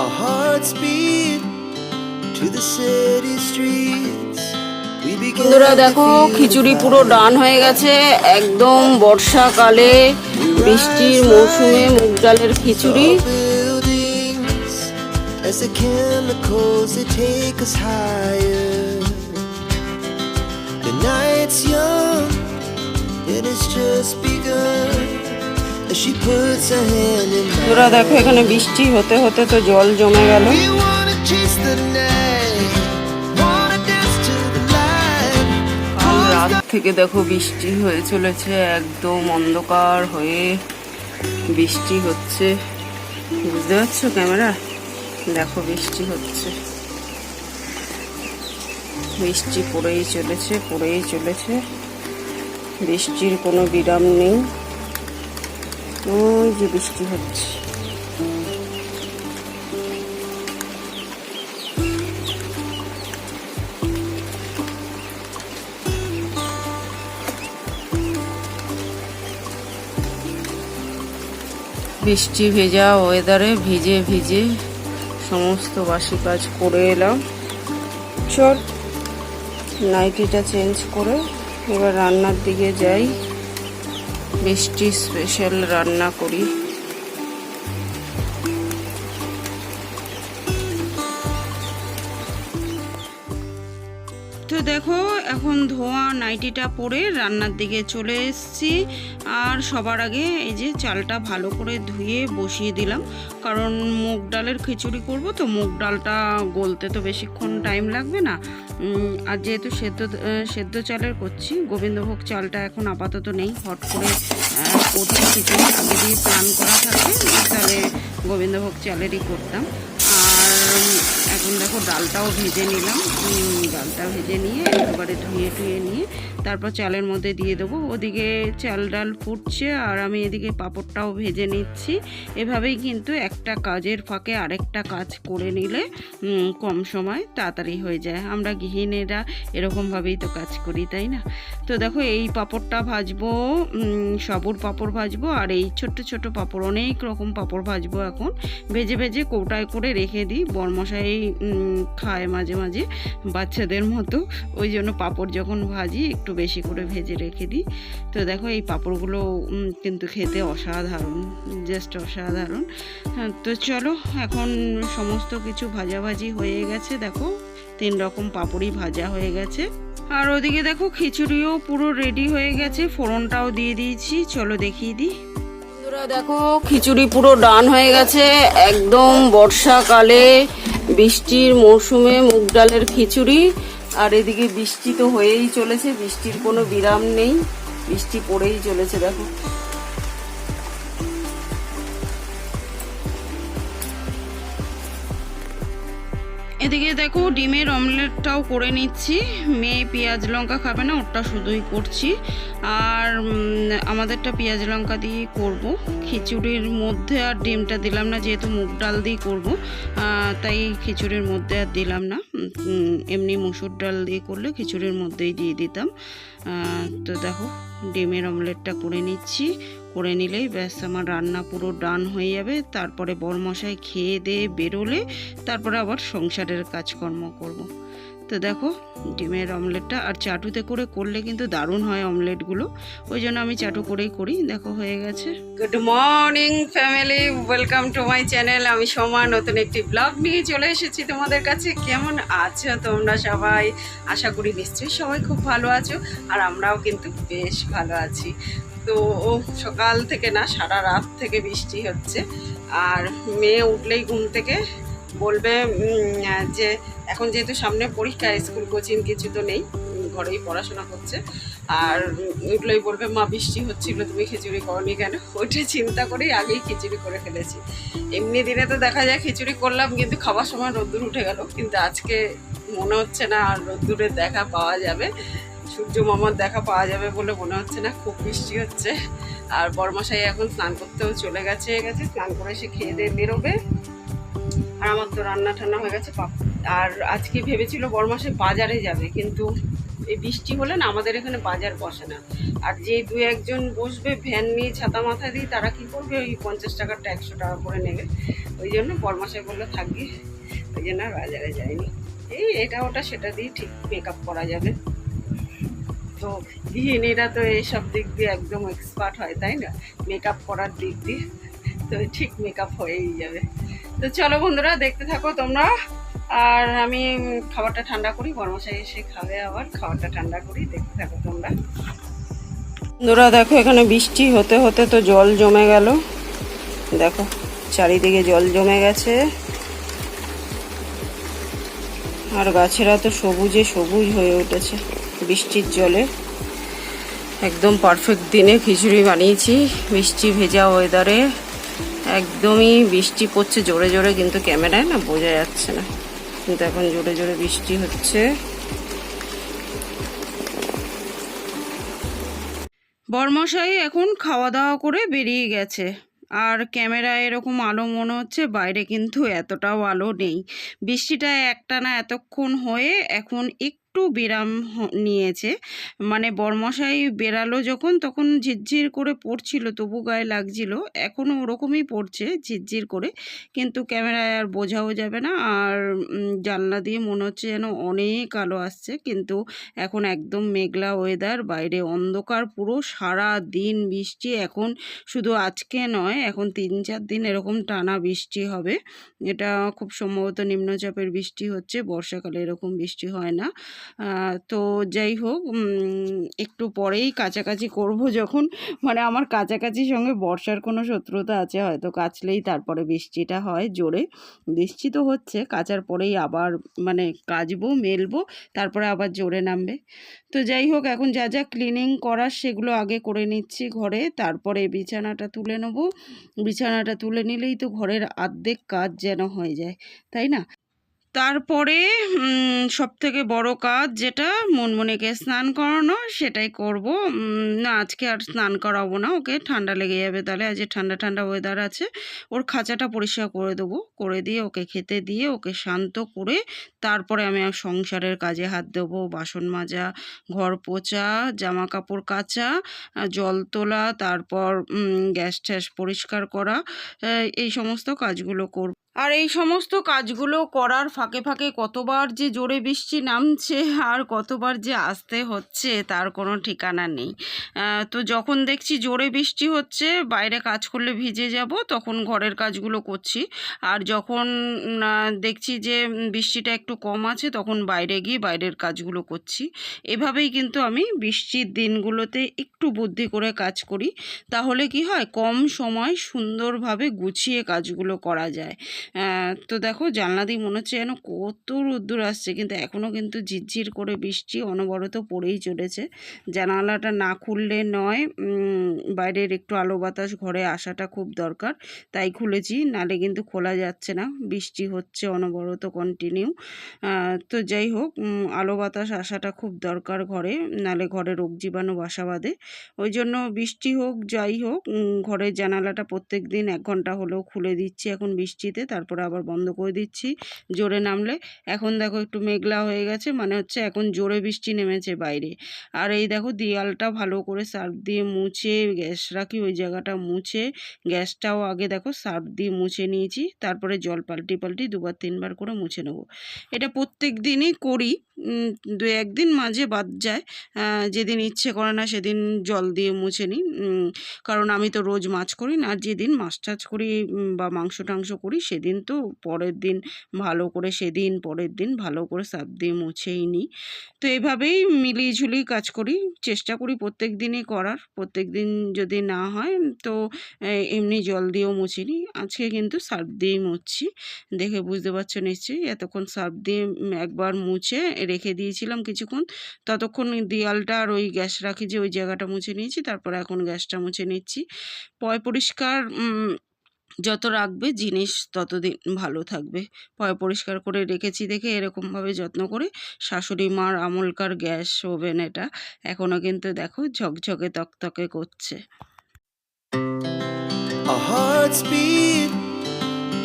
Our hearts beat to the city streets. We begin বন্ধুরা দেখো খিচুড়ি পুরো ডান হয়ে গেছে একদম বর্ষাকালে বৃষ্টির মৌসুমে মুগ ডালের খিচুড়ি as the chemicals they take us higher. The night's young, it has just begun. বন্ধুরা দেখো এখানে বৃষ্টি হতে হতে তো জল জমে গেল। রাত থেকে দেখো বৃষ্টি হয়ে চলেছে একদম অন্ধকার হয়ে বৃষ্টি হচ্ছে। বুঝতে পারছ ক্যামেরা? দেখো বৃষ্টি হচ্ছে। বৃষ্টি পড়েই চলেছে পড়েই চলেছে। বৃষ্টির কোনো বিরাম নেই। ওই যে বৃষ্টি হচ্ছে। বৃষ্টি ভেজা ওয়েদারে ভিজে ভিজে সমস্ত বাসি কাজ করে এলাম। চল নাইটিটা চেঞ্জ করে এবার রান্নার দিকে যাই। বৃষ্টি স্পেশাল রান্না করি। নাইটিটা পরে রান্নার দিকে চলে এসেছি। আর সবার আগে এই যে চালটা ভালো করে ধুয়ে বসিয়ে দিলাম। কারণ মুগ ডালের খিচুড়ি করব তো মুগ ডালটা গলতে তো বেশিক্ষণ টাইম লাগবে না। আর যেহেতু সেদ্ধ সেদ্ধ চালের করছি, গোবিন্দভোগ চালটা এখন আপাতত নেই। হট করে করছি খিচুড়ি আগে দিয়ে প্ল্যান করা থাকে, তাহলে গোবিন্দভোগ চালেরই করতাম। আর এখন দেখো ডালটাও ভেজে নিলাম। ডালটা ভেজে নিয়ে একেবারে ধুয়ে টুয়ে নিয়ে তারপর চালের মধ্যে দিয়ে দেবো। ওদিকে চাল ডাল ফুটছে আর আমি এদিকে পাঁপড়টাও ভেজে নিচ্ছি। এভাবেই কিন্তু একটা কাজের ফাঁকে আরেকটা কাজ করে নিলে কম সময় তাড়াতাড়ি হয়ে যায়। আমরা গৃহিণীরা এরকমভাবেই তো কাজ করি, তাই না? তো দেখো এই পাঁপড়টা ভাজবো সাবুর পাঁপড় ভাজবো আর এই ছোট্ট ছোট পাঁপড়, অনেক রকম পাঁপড় ভাজবো এখন। ভেজে ভেজে কৌটায় করে রেখে দিই। বরমশাই খায় মাঝে মাঝে বাচ্চাদের মতো। ওই জন্য পাঁপড় যখন ভাজি একটু বেশি করে ভেজে রেখে দিই। তো দেখো এই পাঁপড়গুলো কিন্তু খেতে অসাধারণ জাস্ট অসাধারণ। হ্যাঁ, তো চলো এখন সমস্ত কিছু ভাজাভাজি হয়ে গেছে দেখো। তিন রকম পাঁপড়ই ভাজা হয়ে গেছে। আর ওদিকে দেখো খিচুড়িও পুরো রেডি হয়ে গেছে ফোড়নটাও দিয়ে দিয়েছি। চলো দেখিয়ে দিই। দেখো খিচুড়ি পুরো ডান হয়ে গেছে একদম বর্ষাকালে। বৃষ্টির মৌসুমে মুগ ডালের খিচুড়ি, আর এদিকে বৃষ্টি তো হয়েই চলেছে, বৃষ্টির কোনো বিরাম নেই, বৃষ্টি পড়েই চলেছে, দেখো। এদিকে দেখো ডিমের অমলেটটাও করে নিচ্ছি। মেয়ে পেঁয়াজ লঙ্কা খাবে না ওটা শুধুই করছি। আর আমাদেরটা পেঁয়াজ লঙ্কা দিয়ে করব। খিচুড়ির মধ্যে আর ডিমটা দিলাম না, যেহেতু মুগ ডাল দিয়ে করব। তাই খিচুড়ির মধ্যে আর দিলাম না। এমনি মুসুর ডাল দিয়ে করলে খিচুড়ির মধ্যেই দিয়ে দিতাম। তো দেখো, ডিমের অমলেটটা করে নিচ্ছি। করে নিলেই ব্যাস আমার রান্না পুরো ডান হয়ে যাবে। তারপরে বরমশাই খেয়ে দিয়ে বেরোলে তারপরে আবার সংসারের কাজকর্ম করব। তো দেখো, ডিমের অমলেটটা আর চাটুতে করে করলে কিন্তু দারুণ হয় অমলেটগুলো ওই জন্য আমি চাটু করেই করি। দেখো হয়ে গেছে। Good morning family welcome to my channel আমি সোমা, নতুন একটি ব্লগ নিয়ে চলে এসেছি তোমাদের কাছে। কেমন আছো তোমরা সবাই? আশা করি নিশ্চয়ই সবাই খুব ভালো আছো, আর আমরাও কিন্তু বেশ ভালো আছি। তো সকাল থেকে না, সারা রাত থেকে বৃষ্টি হচ্ছে। আর মেয়ে উঠলেই ঘুম থেকে বলবে যে এখন যেহেতু সামনে পরীক্ষা, স্কুল কোচিং কিছু তো নেই ঘরেই পড়াশোনা করছে। আর উঠলেই বলবে, মা, বৃষ্টি হচ্ছিল, তুমি খিচুড়ি করনি কেন? ওইটা চিন্তা করেই আগেই খিচুড়ি করে ফেলেছি। এমনি দিনে তো দেখা যায় খিচুড়ি করলাম, কিন্তু খাবার সময় রোদ্দুর উঠে গেল। কিন্তু আজকে মনে হচ্ছে না আর রোদ্দুরের দেখা পাওয়া যাবে। সূর্য মামার দেখা পাওয়া যাবে বলে মনে হচ্ছে না, খুব বৃষ্টি হচ্ছে। আর বরমাসাই এখন স্নান করতেও চলে গেছে গেছে, স্নান করে সে খেয়ে দিয়ে বেরোবে। আর আমার তো রান্না টান্না হয়ে গেছে আর আজকে ভেবেছিল বরমাসে বাজারে যাবে, কিন্তু এই বৃষ্টি হলে না আমাদের এখানে বাজার বসে না। আর যে দু একজন বসবে, ভ্যান নিয়ে ছাতা মাথা দিয়ে, তারা কি করবে? ওই পঞ্চাশ টাকারটা একশো টাকা করে নেবে। ওই জন্য বরমাসায় বললে থাকবি ওই জন্য আর বাজারে যায়নি এই এটা ওটা, সেটা দিয়ে ঠিক মেকআপ করা যাবে। তো গৃহিণীরা তো এইসব দিক দিয়ে একদম এক্সপার্ট হয়, তাই না? মেকআপ করার দিক দিয়ে। তো ঠিক মেকআপ হয়েই যাবে। তো চলো বন্ধুরা, দেখতে থাকো তোমরা। আর আমি খাবারটা ঠান্ডা করি, বর্মশাই এসে খাবে আবার। খাবারটা ঠান্ডা করি, দেখতে থাকো তোমরা। বন্ধুরা, দেখো এখানে বৃষ্টি হতে হতে তো জল জমে গেল। দেখো, চারিদিকে জল জমে গেছে। আর গাছেরা তো সবুজে সবুজ হয়ে উঠেছে। বৃষ্টির জলে। একদম পারফেক্ট দিনে খিচুড়ি বানিয়েছি। বৃষ্টি ভেজা ওয়েদারে একদমই বৃষ্টি পড়ছে জোরে জোরে, কিন্তু ক্যামেরায় না বোঝা যাচ্ছে না। কিন্তু এখন জোরে জোরে বৃষ্টি হচ্ছে। বর্মশাই এখন খাওয়া দাওয়া করে বেরিয়ে গেছে। আর ক্যামেরায় এরকম আলো মনে হচ্ছে, বাইরে কিন্তু এতটাও আলো নেই। বৃষ্টিটা একটানা এতক্ষণ হয়ে এখন একটু বিরাম নিয়েছে। মানে বরমশাই বেরালো যখন, তখন ঝিরঝির করে পড়ছিল, তবু গায়ে লাগছিল। এখনও ওরকমই পড়ছে, ঝিরঝির করে। কিন্তু ক্যামেরায় আর বোঝাও যাবে না। আর জানলা দিয়ে মনে হচ্ছে যেন অনেক আলো আসছে। কিন্তু এখন একদম মেঘলা ওয়েদার বাইরে অন্ধকার পুরো, সারা দিন বৃষ্টি। এখন শুধু আজকে নয়, এখন তিন চার দিন এরকম টানা বৃষ্টি হবে। এটা খুব সম্ভবত নিম্নচাপের বৃষ্টি হচ্ছে, বর্ষাকালে এরকম বৃষ্টি হয় না। তো যাই হোক একটু পরেই কাছাকাছি করব যখন। মানে আমার কাছাকাছির সঙ্গে বর্ষার কোনো শত্রুতা আছে, হয়তো কাচলেই তারপরে বৃষ্টিটা হয় জোরে। বৃষ্টি তো হচ্ছে, কাচার পরেই আবার মানে কাচবো, মেলবো, তারপরে আবার জোরে নামবে। তো যাই হোক, এখন যা যা ক্লিনিং করার সেগুলো আগে করে নিচ্ছি ঘরে। তারপরে বিছানাটা তুলে নেব। বিছানাটা তুলে নিলেই তো ঘরের অর্ধেক কাজ যেন হয়ে যায়, তাই না? তারপরে সব থেকে বড় কাজ যেটা মনমনিকে স্নান করানো, সেটাই করব। না, আজকে আর স্নান করাবো না, ওকে ঠান্ডা লেগে যাবে। তাহলে আজ যে ঠান্ডা ঠান্ডা ওয়েদার আছে, ওর খাঁচাটা পরিষ্কার করে দেবো। করে দিয়ে ওকে খেতে দিয়ে ওকে শান্ত করে তারপরে আমি সংসারের কাজে হাত দেবো। বাসন মাজা, ঘর পোছা জামা কাপড় কাচা জল তোলা, তারপর গ্যাস ট্যাস পরিষ্কার করা এই সমস্ত কাজগুলো করব। আর এই সমস্ত কাজগুলো করার ফাঁকে ফাঁকে কতবার যে জোরে বৃষ্টি নামছে আর কতবার যে আসতে হচ্ছে তার কোনো ঠিকানা নেই। তো যখন দেখছি জোরে বৃষ্টি হচ্ছে, বাইরে কাজ করলে ভিজে যাব, তখন ঘরের কাজগুলো করছি। আর যখন দেখছি যে বৃষ্টিটা একটু কম আছে, তখন বাইরে গিয়ে বাইরের কাজগুলো করছি। এভাবেই কিন্তু আমি বৃষ্টির দিনগুলোতে একটু বুদ্ধি করে কাজ করি। তাহলে কি হয়? কম সময় সুন্দরভাবে গুছিয়ে কাজগুলো করা যায়। তো দেখো জানলা দিয়ে মনে হচ্ছে যেন কত রোদ্দুর আসছে। কিন্তু এখনও কিন্তু ঝিরঝির করে বৃষ্টি অনবরত পড়েই চলেছে। জানালাটা না খুললে নয় বাইরের একটু আলো বাতাস ঘরে আসাটা খুব দরকার। তাই খুলেছি, নালে কিন্তু খোলা যাচ্ছে না। বৃষ্টি হচ্ছে অনবরত কন্টিনিউ তো যাই হোক আলো বাতাস আসাটা খুব দরকার ঘরে, নালে ঘরে রোগ জীবাণু বাসা বাঁধে। ওই জন্য বৃষ্টি হোক, যাই হোক ঘরের জানালাটা প্রত্যেক দিন এক ঘণ্টা হলেও খুলে দিচ্ছি এখন বৃষ্টিতে। তারপরে আবার বন্ধ করে দিচ্ছি। জোরে নামলে। এখন দেখো একটু মেঘলা হয়ে গেছে মানে হচ্ছে এখন জোরে বৃষ্টি নেমেছে বাইরে। আর এই দেখো দেয়ালটা ভালো করে সার্ফ দিয়ে মুছে গ্যাস রাখি ওই জায়গাটা মুছে, গ্যাসটাও আগে দেখো সার্ফ দিয়ে মুছে নিয়েছি। তারপরে জল পাল্টি পাল্টি দুবার তিনবার করে মুছে নেব। এটা প্রত্যেক দিনই করি দু একদিন মাঝে বাদ যায়। যেদিন ইচ্ছে করে না সেদিন জল দিয়ে মুছে নিই। কারণ আমি তো রোজ মাছ করি না। আর যেদিন মাছ টাছ করি বা মাংস টাংস করি, সেদিন তো পরের দিন ভালো করে, সেদিন পরের দিন ভালো করে সার্ফ দিয়ে মুছেই নিই। তো এভাবেই মিলিয়ে ঝুলিয়ে কাজ করি। চেষ্টা করি প্রত্যেক দিনই করার। প্রত্যেক দিন যদি না হয়, তো এমনি জল দিয়েও মুছে নিই। আজকে কিন্তু সার্ফ দিয়েই মুছছি। দেখে বুঝতে পারছ নিশ্চয়ই। এতক্ষণ সার্ফ দিয়ে একবার মুছে রেখে দিয়েছিলাম কিছুক্ষণ। ততক্ষণ দেয়ালটা আর ওই গ্যাস রাখি যে ওই জায়গাটা মুছে নিয়েছি, তারপরে এখন গ্যাসটা মুছে নিচ্ছি। পয় পরিষ্কার যত রাখবে জিনিস ততদিন ভালো থাকবে। পয় পরিষ্কার করে রেখেছি দেখে এরকমভাবে যত্ন করে শাশুড়ি মার আমলকার গ্যাস ওভেন এটা এখনও কিন্তু দেখো ঝকঝকে তকতকে করছে।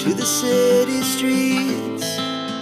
To the city streets.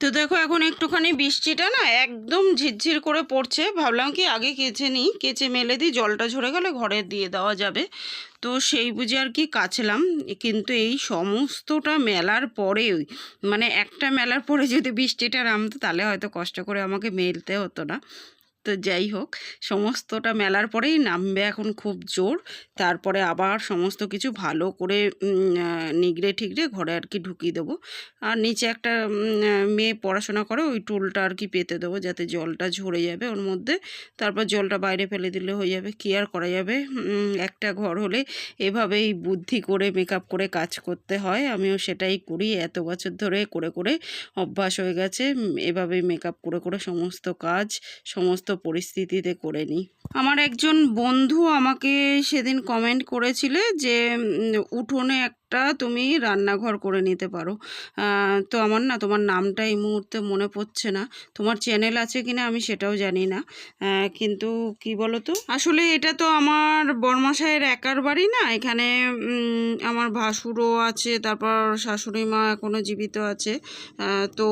তো দেখো এখন একটুখানি বৃষ্টিটা না একদম ঝিরঝির করে পড়ছে। ভাবলাম কি আগে কেচে নিই। কেচে মেলে দিই, জলটা ঝরে গেলে ঘরে দিয়ে দেওয়া যাবে। তো সেই বুঝে আর কি কাচলাম। কিন্তু এই সমস্তটা মেলার পরেও মানে একটা মেলার পরে যদি বৃষ্টিটা নামতো তাহলে হয়তো কষ্ট করে আমাকে মেলতে হতো না। তো যাই হোক, সমস্তটা মেলার পরেই নামবে এখন খুব জোর। তারপরে আবার সমস্ত কিছু ভালো করে নিগড়ে ঠিগড়ে ঘরে আর কি ঢুকিয়ে দেবো। আর নিচে একটা মেয়ে পড়াশোনা করে, ওই টুলটা আর কি পেতে দেবো যাতে জলটা ঝরে যাবে ওর মধ্যে। তারপর জলটা বাইরে ফেলে দিলে হয়ে যাবে, কি আর করা যাবে? একটা ঘর হলে এভাবেই বুদ্ধি করে, মেকআপ করে কাজ করতে হয়। আমিও সেটাই করি, এত বছর ধরে করে করে অভ্যাস হয়ে গেছে। এভাবেই মেকআপ করে করে সমস্ত কাজ, সমস্ত পরিস্থিতিতে করে নিই। আমার একজন বন্ধু আমাকে সেদিন কমেন্ট করেছিলে যে উঠোনে উঠোনে একটা তুমি রান্নাঘর করে নিতে পারো। তো আমার না তোমার নামটা এই মুহূর্তে মনে পড়ছে না। তোমার চ্যানেল আছে কিনা আমি সেটাও জানি না। কিন্তু কি বলো তো আসলে এটা তো আমার বর্মাশায়ের একার বাড়ি না। এখানে আমার ভাসুরও আছে, তারপর শাশুড়ি মা এখনও জীবিত আছে। তো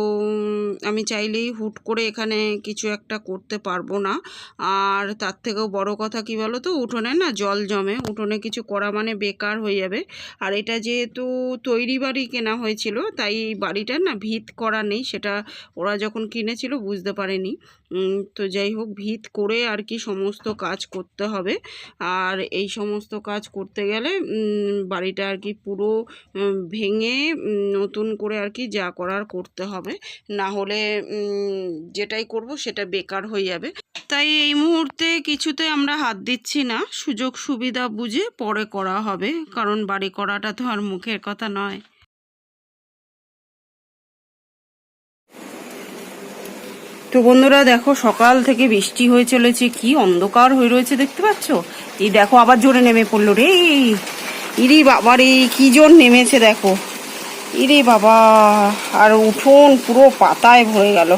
আমি চাইলেই হুট করে এখানে কিছু একটা করতে পারব না। আর তার থেকেও বড় কথা কি বলো তো উঠোনে না জল জমে। উঠোনে কিছু করা মানে বেকার হয়ে যাবে। আর এটা যেহেতু তৈরি বাড়ি কেনা হয়েছিল, তাই বাড়িটার না ভিত করা নেই, সেটা ওরা যখন কিনেছিল বুঝতে পারেনি। তো যাই হোক, ভিত করে আর কি সমস্ত কাজ করতে হবে। আর এই সমস্ত কাজ করতে গেলে বাড়িটা আর কি পুরো ভেঙে নতুন করে আর কি যা করার করতে হবে। না হলে যেটাই করব সেটা বেকার হয়ে যাবে। তাই এই মুহূর্তে কিছুতে আমরা হাত দিচ্ছি না। সুযোগ সুবিধা বুঝে পরে করা হবে, কারণ বাড়ি করাটা তো আর মুখের কথা নয়। তো বন্ধুরা, দেখো, সকাল থেকে বৃষ্টি হয়ে চলেছে। কি অন্ধকার হয়ে রয়েছে দেখতে পাচ্ছ? এই দেখো, আবার জোরে নেমে পড়ল রে। ইরে বাবা রে, কি জোর নেমেছে দেখো। ইরে বাবা, আর উঠোন পুরো পাতায় ভরে গেল।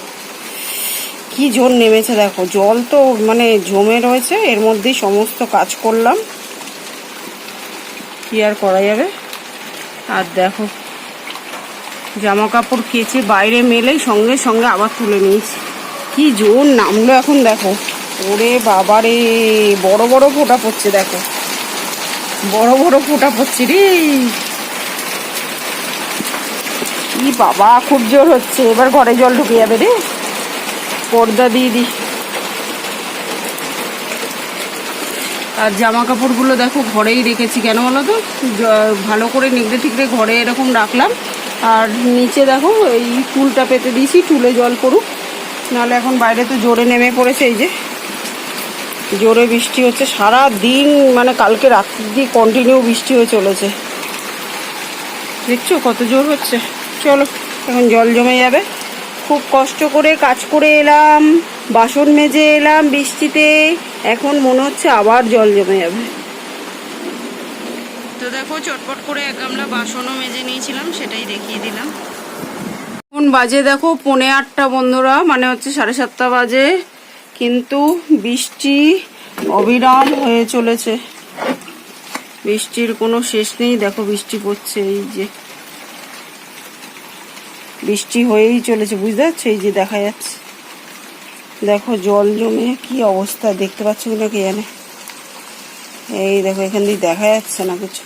কি জোর নেমেছে দেখো। জল তো মানে জমে রয়েছে, এর মধ্যেই সমস্ত কাজ করলাম। কি আর করা যাবে? আর দেখো জামা কাপড় কেচে বাইরে মেলেই সঙ্গে সঙ্গে আবার তুলে নিয়েছি। কি জোর নামলো এখন দেখো। ওরে বাবারে বড় বড় ফোঁটা পড়ছে দেখো। বড় বড় ফোঁটা পড়ছে রে। বাবা, খুব জোর হচ্ছে। এবার ঘরে জল ঢুকে যাবে রে। পর্দা দিয়ে দি আর জামা কাপড়গুলো দেখো ঘরেই রেখেছি। কেন বলো তো? ভালো করে নিগড়ে ঠিকড়ে ঘরে এরকম রাখলাম। আর নিচে দেখো এই টুলটা পেতে দিয়েছি টুলে জল পড়ুক। নাহলে এখন বাইরে তো জোরে নেমে পড়েছে এই যে। জোরে বৃষ্টি হচ্ছে। সারা দিন মানে কালকে রাত্রি দিয়ে কন্টিনিউ বৃষ্টি হয়ে চলেছে। দেখছ কত জোর হচ্ছে? চলো, এখন জল জমে যাবে। খুব কষ্ট করে কাজ করে এলাম বাসন মেজে এলাম বৃষ্টিতে এখন মনে হচ্ছে আবার জল জমে যাবে। তো দেখো চটপট করে এক গামলা বাসনও মেজে নিয়েছিলাম সেটাই দেখিয়ে দিলাম। এখন বাজে দেখো পনে আটটা বন্ধুরা মানে হচ্ছে সাড়ে সাতটা বাজে কিন্তু বৃষ্টি অবিরাম হয়ে চলেছে। বৃষ্টির কোনো শেষ নেই দেখো বৃষ্টি পড়ছে এই যে। বৃষ্টি হয়েই চলেছে, বুঝতে পারছ? এই যে দেখা যাচ্ছে। দেখো জল জমে কি অবস্থা, দেখতে পাচ্ছ কিনা কে জানে? এই দেখো, এখান দিয়ে দেখা যাচ্ছে না কিছু।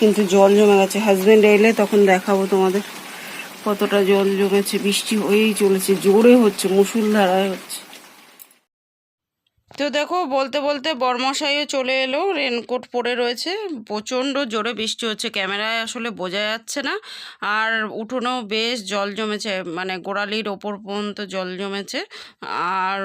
কিন্তু জল জমে গেছে। হাজব্যান্ড এলে তখন দেখাবো তোমাদের কতটা জল জমেছে। বৃষ্টি হয়েই চলেছে, জোরে হচ্ছে মুসুলধারায় হচ্ছে। তো দেখো, বলতে বলতে বরমশাইও চলে এলো, রেনকোট পরে রয়েছে। প্রচণ্ড জোরে বৃষ্টি হচ্ছে, ক্যামেরায় আসলে বোঝা যাচ্ছে না। আর উঠোনেও বেশ জল জমেছে মানে গোড়ালির ওপর পর্যন্ত জল জমেছে। আর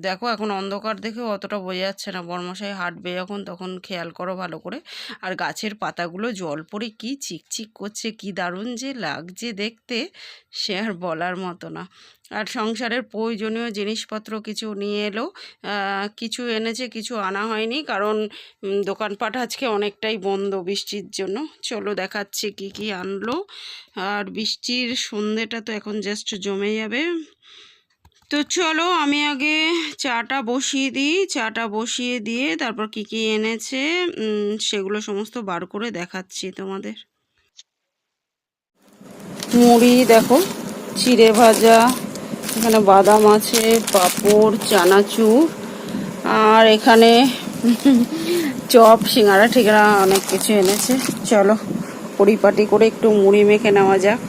দেখো, এখন অন্ধকার দেখে অতটা বোঝা যাচ্ছে না। বরমশাই হাঁটবে যখন, তখন খেয়াল করো ভালো করে। আর গাছের পাতাগুলো জল পড়ে কি চিকচিক করছে, কি দারুণ যে লাগছে দেখতে, সে আর বলার মতো না। আর সংসারের প্রয়োজনীয় জিনিসপত্র কিছু নিয়ে এলো। কিছু এনেছে, কিছু আনা হয়নি, কারণ দোকানপাট আজকে অনেকটাই বন্ধ বৃষ্টির জন্য। চলো দেখাচ্ছি কি কি আনলো। আর বৃষ্টির সন্ধেটা তো এখন জাস্ট জমে যাবে। তো চলো আমি আগে চাটা বসিয়ে দিই। চাটা বসিয়ে দিয়ে তারপর কি কি এনেছে সেগুলো সমস্ত বার করে দেখাচ্ছি তোমাদের। মুড়ি দেখো, চিড়ে ভাজা এখানে বাদাম আছে, পাঁপড়, চানাচুর, আর এখানে চপ, সিঙ্গারা ঠিকারা অনেক কিছু এনেছে। চলো, পরিপাটি করে একটু মুড়ি মেখে নেওয়া যাক।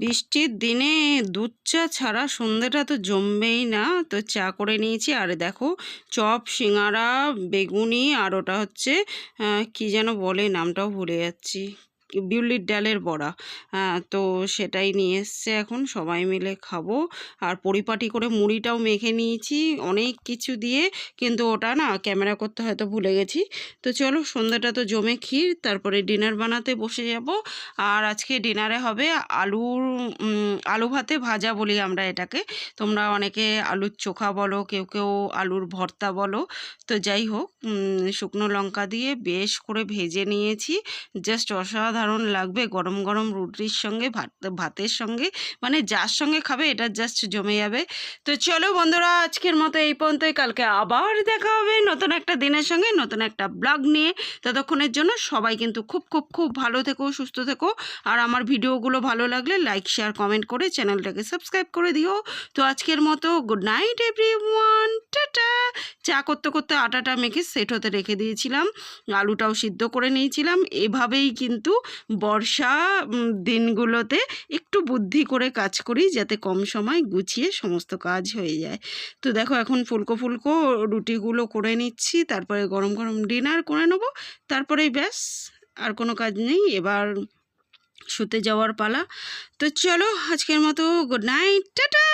বৃষ্টির দিনে দুধ চা ছাড়া সন্ধেটা তো জমবেই না, তো চা করে নিয়েছি। আর দেখো, চপ, সিঙ্গারা, বেগুনি, আর ওটা হচ্ছে কি যেন বলে, নামটাও ভুলে যাচ্ছি। বিউলির ডালের বড়া। তো সেটাই নিয়ে এসছে এখন সবাই মিলে খাব। আর পরিপাটি করে মুড়িটাও মেখে নিয়েছি অনেক কিছু দিয়ে, কিন্তু ওটা না ক্যামেরা করতে হয়তো ভুলে গেছি। তো চলো সন্ধ্যাটা তো জমে ক্ষীর, তারপরে ডিনার বানাতে বসে যাব। আর আজকে ডিনারে হবে আলুর আলু ভাতে ভাজা বলি আমরা এটাকে। তোমরা অনেকে আলুর চোখা বলো, কেউ কেউ আলুর ভর্তা বলো। তো যাই হোক শুকনো লঙ্কা দিয়ে বেশ করে ভেজে নিয়েছি। জাস্ট অসাধারণ লাগবে। গরম গরম রুটির সঙ্গে, ভাত, ভাতের সঙ্গে মানে যার সঙ্গে খাবে এটা জাস্ট জমে যাবে। তো চলো বন্ধুরা, আজকের মতো এই পর্যন্তই। কালকে আবার দেখা হবে নতুন একটা দিনের সঙ্গে, নতুন একটা ব্লগ নিয়ে। ততক্ষণের জন্য সবাই কিন্তু খুব খুব খুব ভালো থেকো, সুস্থ থেকো। আর আমার ভিডিওগুলো ভালো লাগলে লাইক শেয়ার কমেন্ট করে চ্যানেলটাকে সাবস্ক্রাইব করে দিও। তো আজকের মতো good night everyone tata. চা করতে করতে আটাটা মেখে সেট হতে রেখে দিয়েছিলাম। আলুটাও সিদ্ধ করে নিয়েছিলাম। এভাবেই কিন্তু বর্ষা দিনগুলোতে একটু বুদ্ধি করে কাজ করি যাতে কম সময় গুছিয়ে সমস্ত কাজ হয়ে যায়। তো দেখো এখন ফুলকো ফুলকো রুটিগুলো করে নিচ্ছি, তারপরে গরম গরম ডিনার করে নেব, তারপরেই ব্যাস, আর কোনো কাজ নেই, এবার শুতে যাওয়ার পালা। তো চলো আজকের মতো গুড নাইট, টাটা!